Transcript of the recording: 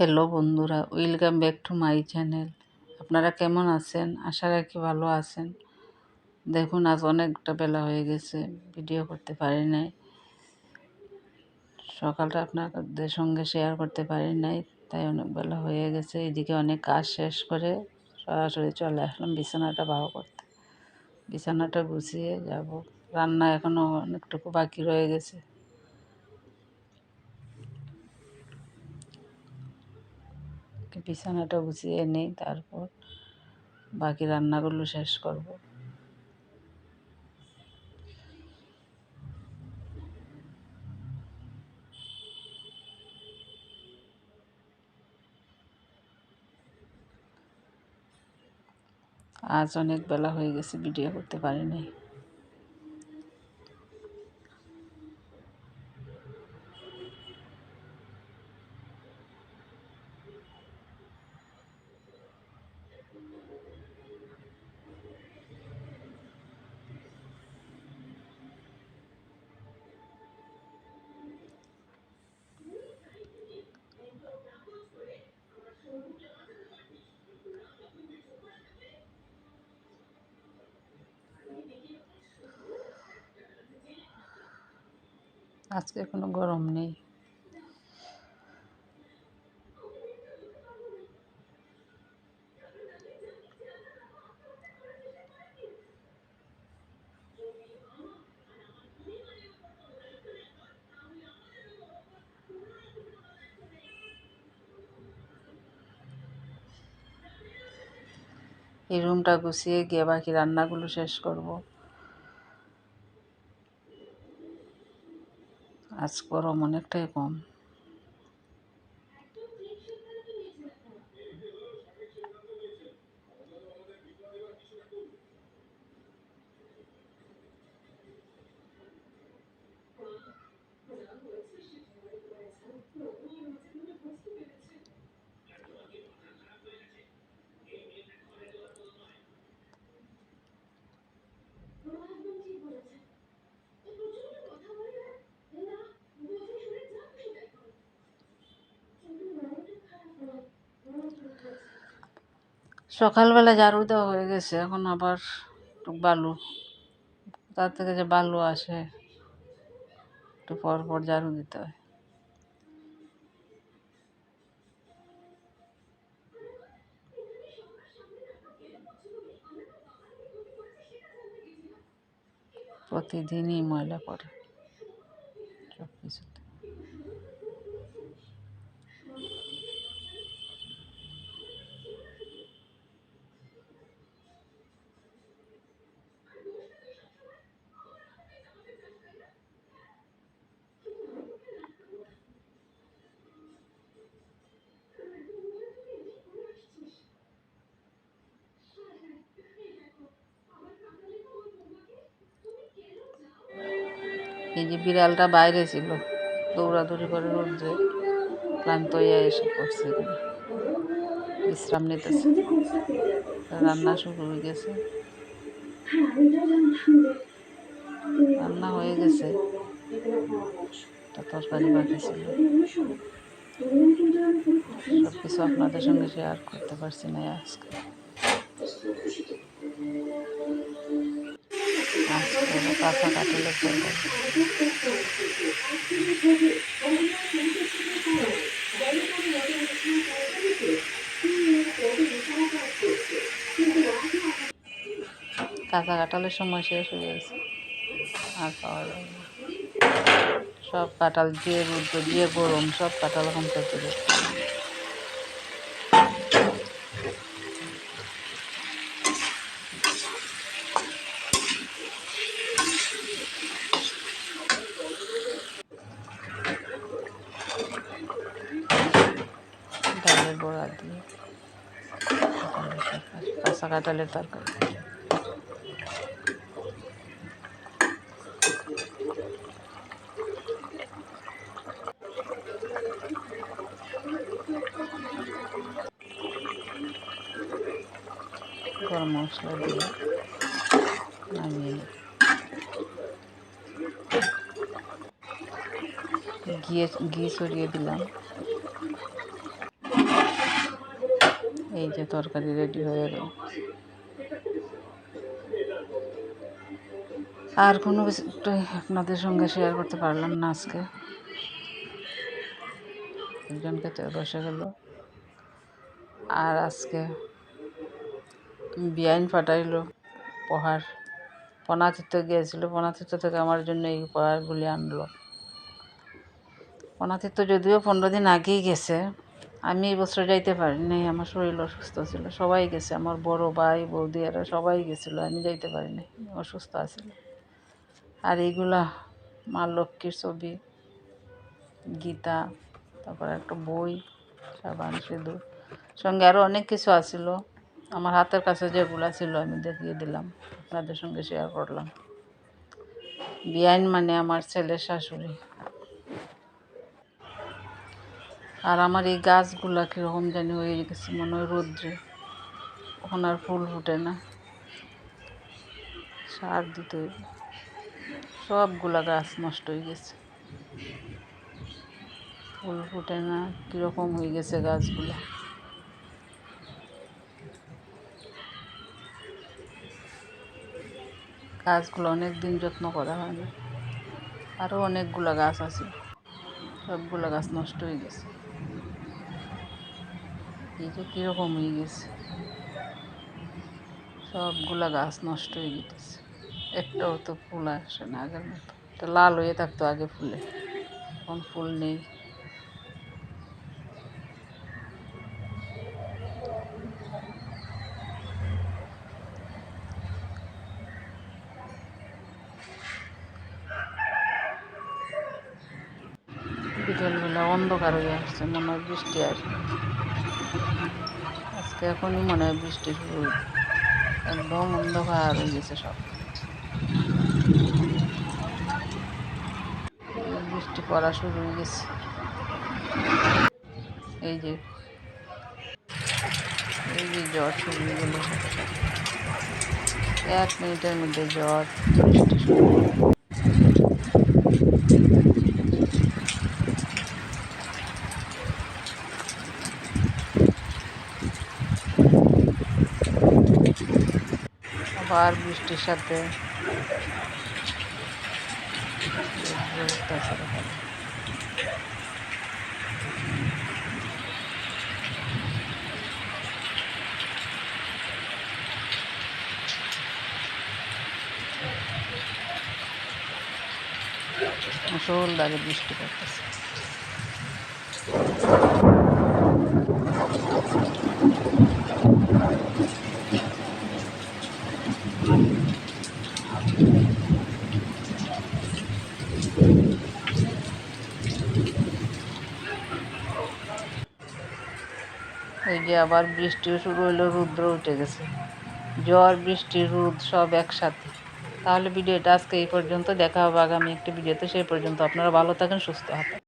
Hello বন্ধুরা। Welcome back to my channel আপনারা কেমন আছেন? আশা রাখি ভালো আছেন। দেখুন, আজ অনেকটা বেলা হয়ে গেছে। ভিডিও করতে পারি নাই। সকালটা আপনাদের সঙ্গে শেয়ার করতে পারি নাই, তাই অনেক বেলা হয়ে গেছে। এদিকে অনেক কাজ শেষ করে সরাসরি চলে আসলাম বিছানাটা ভালো করতে। বিছানাটা গুছিয়ে যাব। রান্না এখনও অনেকটুকু বাকি রয়ে গেছে। বিছানাটা গুছিয়ে নেই, তারপর বাকি রান্নাগুলো শেষ করব। আজ অনেক বেলা হয়ে গেছে, ভিডিও করতে পারি আজকে কোনো গরম নেই। এই রুমটা গুছিয়ে গিয়ে বাকি রান্নাগুলো শেষ করব। আজ গরম অনেকটাই কম। সকালবেলা ঝাড়ু দেওয়া হয়ে গেছে, এখন আবার একটু বালু। তার থেকে যে বালু আসে, একটু পর পর ঝাড়ু দিতে হয়। প্রতিদিনই ময়লা পড়ে সব কিছুতে এই যে বিড়ালটা বাইরে ছিল, দৌড়াদৌড়ি করে রোদ্রে ক্লান্ত হয়ে এসে এখানে। বিশ্রাম নিতেছে। রান্না শুরু হয়ে গেছে। রান্না হয়ে গেছে। তরকারি বাকি ছিল। সব কিছু আপনাদের সঙ্গে শেয়ার করতে পারছি না আজকে। কাঁচা কাঁঠালের কাঁচা কাঁঠালের সময় শেষ হয়ে গেছে। আর পাওয়া না। সব কাঁঠাল যে রুদ্র, যে গরম, সব কাঁঠাল এখন করতে বড়া দিয়ে কাঁচা কাঁঠালের তরকারি। গরম মশলা দিয়ে নামিয়ে নিই। ঘিয়ে ঘি ছড়িয়ে দিলাম। এই যে তরকারি রেডি হয়ে গেল। আর কোনো কিছুটাই আপনাদের সঙ্গে শেয়ার করতে পারলাম না আজকে। একজনকে তো বসে গেল। আর আজকে বিয়াইন ফাটাইলো উপহার। পনাতীর্থ গিয়েছিল পনাতীর্থ থেকে আমার জন্য এই উপহারগুলি আনলো। পনাতীর্থ যদিও পনেরো দিন আগেই গেছে আমি এই বছর যাইতে পারিনি আমার শরীর অসুস্থ ছিল। সবাই গেছে, আমার বড় ভাই বৌদি এরা সবাই গেছিল, আমি যাইতে পারি পারিনি অসুস্থ আছিল আর এইগুলা মা লক্ষ্মীর ছবি, গীতা, তারপর একটা বই, সাবান, সিঁদুর, সঙ্গে আরও অনেক কিছু আছিল। আমার হাতের কাছে যেগুলা ছিল আমি দেখিয়ে দিলাম, আপনাদের সঙ্গে শেয়ার করলাম। বিয়াইন মানে আমার ছেলের শাশুড়ি। আর আমার এই গাছগুলা কীরকম জানি হয়ে গেছে, মনে হয় রৌদ্রে। এখন আর ফুল ফুটে না। সার দিতে সবগুলা গাছ নষ্ট হয়ে গেছে। ফুল ফুটে না, কীরকম হয়ে গেছে গাছগুলো। গাছগুলো অনেক দিন যত্ন করা হয় না। আরও অনেকগুলো গাছ আছে। সবগুলো গাছ নষ্ট হয়ে গেছে। এই যে কীরকম হয়ে গেছে। সবগুলা গাছ নষ্ট হয়ে যেতেছে একটাও তো ফুল আসে না আগের মতো। এটা লাল হয়ে থাকতো আগে ফুলে। এখন ফুল নেই। বিকেলবেলা অন্ধকার হয়ে আসছে, মনে হয় বৃষ্টি আসবে। আজকে এখনই মনে হয় বৃষ্টি শুরু একদম অন্ধকার হয়ে গেছে সব। বৃষ্টি পড়া শুরু হয়ে গেছে। এই যে এই যে জ্বর শুরু হয়ে গেল এক মিনিটের মধ্যে জ্বর, বৃষ্টি শুরু। আবার বৃষ্টির সাথে। মুসলধারে বৃষ্টি পড়তেছে এই যে আবার বৃষ্টিও শুরু হলো রুদ্র উঠে গেছে। জ্বর বৃষ্টি, রোদ সব একসাথে। তাহলে ভিডিওটা আজকে এই পর্যন্ত, দেখা হবে আগামী একটি ভিডিওতে সেই পর্যন্ত আপনারা ভালো থাকেন, সুস্থ থাকেন।